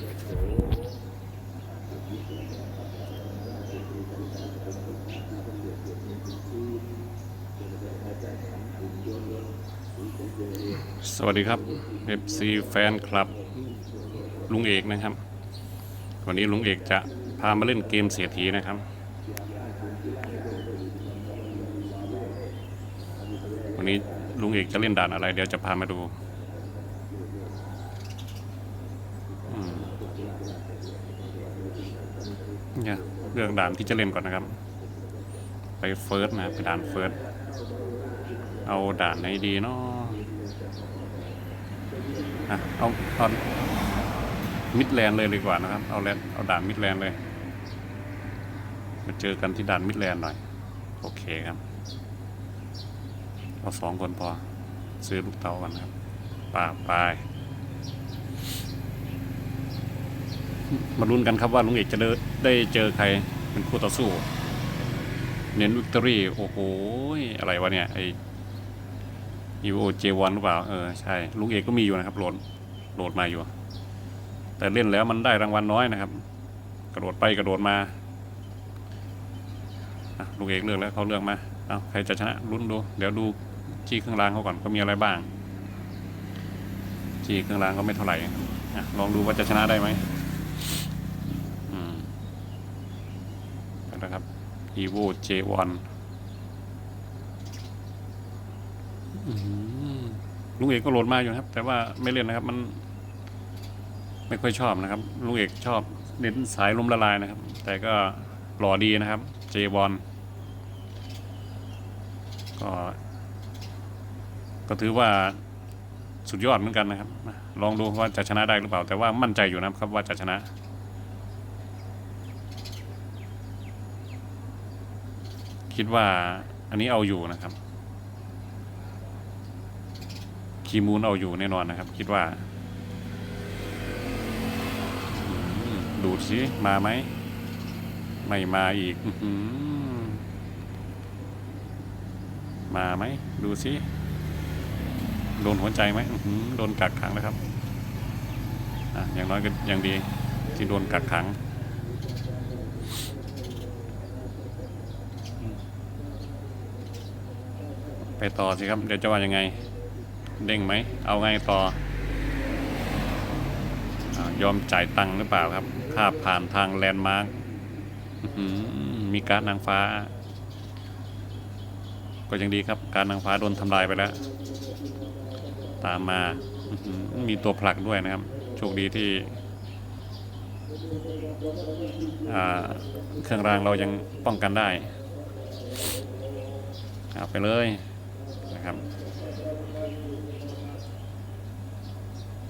สวัสดีครับ FC แฟนคลับ ลุงเอกนะครับ วันนี้ลุงเอกจะพามาเล่นเกมเสียทีนะครับ วันนี้ลุงเอกจะเล่นด่านอะไร เดี๋ยวจะพามาดูอืม เนี่ยเรื่องด่านที่จะเล่นก่อนนะครับ ไปเฟิร์สนะไปด่านเฟิร์สเอาด่านไหนดีเนาะอะเอาเอามิดแลนเลยดีกว่านะครับ เอาแลนเอาด่านมิดแลนเลยมาเจอกันที่ด่านมิดแลนด์หน่อย โอเคครับ เอาสองคนพอ ซื้อลูกเตากันนะครับป่าไป มาลุ้นกันครับว่าลุงเอกจะเดได้เจอใครเป็นคู่ต่อสู้ เน้นวิกตอรี่โอ้โหอะไรวะเนี่ยไอยูโอเจวันหรือเปล่าเออใช่ลุงเอกก็มีอยู่นะครับโหลดโหลดมาอยู่ แต่เล่นแล้วมันได้รางวัลน้อยนะครับ กระโดดไปกระโดดมาลุงเอกเลือกแล้วเขาเลือกมาเอาใครจะชนะลุ้นดู เดี๋ยวดูจี้เครื่องรางเขาก่อนก็มีอะไรบ้างจี้เครื่องรางก็ไม่เท่าไหร่ลองดูว่าจะชนะได้ไหมอืมนะครับ evo j1 อืมลุงเอกก็โหลดมาอยู่นะครับ แต่ว่าไม่เล่นนะครับ มัน ไม่ค่อยชอบนะครับลุงเอกชอบเน้นสายลมละลายนะครับ แต่ก็หล่อดีนะครับเจบอลก็ก็ถือว่าสุดยอดเหมือนกันนะครับ ลองดูว่าจะชนะได้หรือเปล่า แต่ว่ามั่นใจอยู่นะครับว่าจะชนะ คิดว่าอันนี้เอาอยู่นะครับ คีมูนเอาอยู่แน่นอนนะครับ คิดว่า ดูดสิมาไหม ไม่มาอีกมาไหม ดูสิ โดนหัวใจไหมโดนกักขังแล้วครับ อะ อย่างน้อยก็ยังดีที่โดนกักขัง ไปต่อสิครับ เดี๋ยวจะว่ายังไง เด้งไหม เอาไงต่ออยอมจ่ายตังค์หรือเปล่าครับค่าผ่านทางแลนด์มาร์คมีการดนางฟ้า ก็ยังดีครับ การนางฟ้าโดนทำลายไปแล้ว ตามมา มีตัวผลักด้วยนะครับ โชคดีที่เครื่องรางเรายังป้องกันได้ เอาไปเลย นะครับ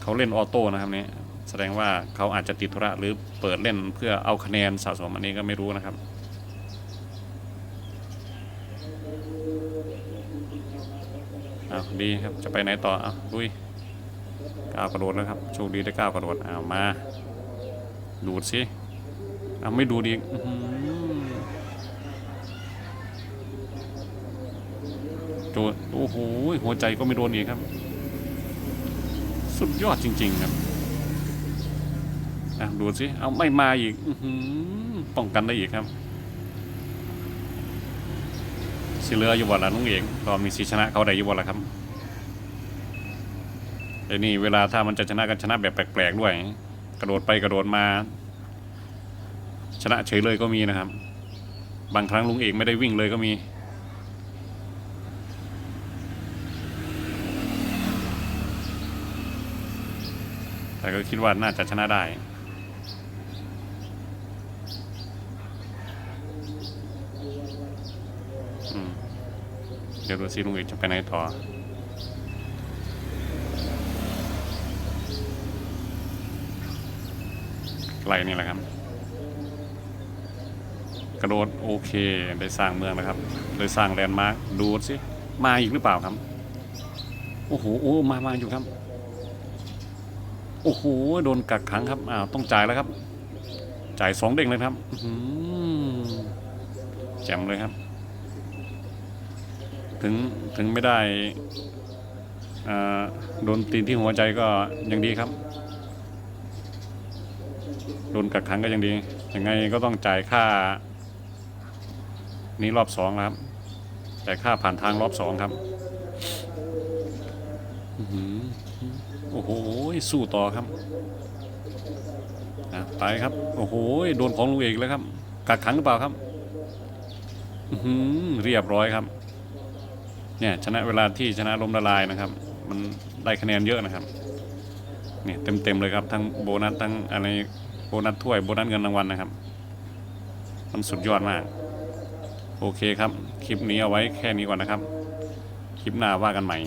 เขาเล่นออโต้นะครับนี่แสดงว่าเขาอาจจะติดธุระหรือเปิดเล่นเพื่อเอาคะแนนสะสมอันนี้ก็ไม่รู้นะครับ เอาดีครับจะไปไหนต่อเอาดุยก้าวกระโดดแล้วครับโชคดีได้ก้าวกระโดดเอามา ดูดสิเอาไม่ดูดอีกอื้อหือ โจโอ้โหหัวใจก็ไม่โดนอีกครับ สุดยอดจริง ๆ ครับอะดูสิเอาไม่มาอีกอป้องกันได้อีกครับสิเหลืออยู่บ่ละน้องเอกก็มีสีชนะเขาได้อยู่บ่ละครับแต่นี่เวลาถ้ามันจะชนะกันชนะแบบแปลกๆด้วย กระโดดไปกระโดดมา ชนะเฉยเลยก็มีนะครับ บางครั้งลุงเอกไม่ได้วิ่งเลยก็มี ก็คิดว่าน่าจะชนะได้เดี๋ยวดูซิลุงเอกจะไปไหนต่อไกลนี่แหละครับ กระโดดโอเคได้สร้างเมืองแล้วครับได้สร้างแลนด์มาร์คดูสิมาอีกหรือเปล่าครับ โอ้โหโอ้มามาอยู่ครับ โอ้โหโดนกักขังครับอ้าวต้องจ่ายแล้วครับ จ่ายสองเด้งเลยครับหือแจ่มเลยครับ ถึงถึงไม่ได้โดนตีนที่หัวใจก็ยังดีครับ โดนกักขังก็ยังดี ยังไงก็ต้องจ่ายค่า นี้รอบสองแล้วครับ จ่ายค่าผ่านทางรอบสองครับ อื้อหือ โอ้โหสู้ต่อครับนะไปครับ โอ้โหโดนของลุงเอกแล้วครับ กักขังหรือเปล่าครับอื้อหือเรียบร้อยครับ เนี่ยชนะเวลาที่ชนะลมละลายนะครับ มันได้คะแนนเยอะนะครับ เนี่ยเต็มเต็มๆเลยครับ ทั้งโบนัสทั้งอะไรโบนัสถ้วยโบนัสเงินรางวัลนะครับ มันสุดยอดมาก โอเคครับ คลิปนี้เอาไว้แค่นี้ก่อนนะครับ คลิปหน้าว่ากันใหม่